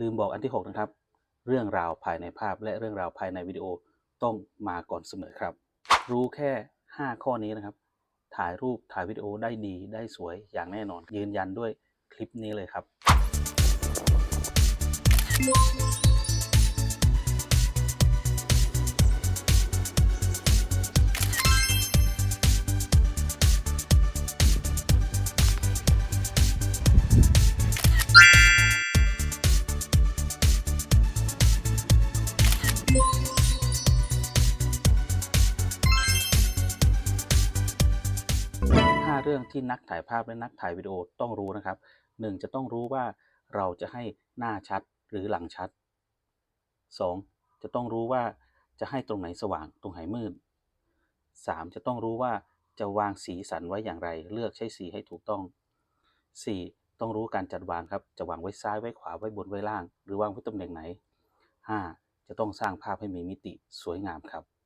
ลืมบอกอันที่ 6 นะครับ เรื่องราวภายในภาพและเรื่องราวภายในวิดีโอต้องมาก่อนเสมอครับ รู้แค่ 5 ข้อนี้นะครับ ถ่ายรูปถ่ายวิดีโอได้ดีได้สวยอย่างแน่นอน ยืนยันด้วยคลิปนี้เลยครับ 5 เรื่องที่นักถ่ายภาพและนักถ่ายวิดีโอต้องรู้นะครับ 1. จะต้องรู้ว่าเราจะให้หน้าชัดหรือหลังชัด 2. จะต้องรู้ว่าจะให้ตรงไหนสว่างตรงไหนมืด 3. จะต้องรู้ว่าจะวางสีสันไว้อย่างไร เลือกใช้สีให้ถูกต้อง 4. ต้องรู้การจัดวางครับ จะวางไว้ซ้ายไว้ขวาไว้บนไว้ล่าง หรือวางไว้ตำแหน่งไหน 5. จะต้องสร้างภาพให้มีมิติสวยงามครับ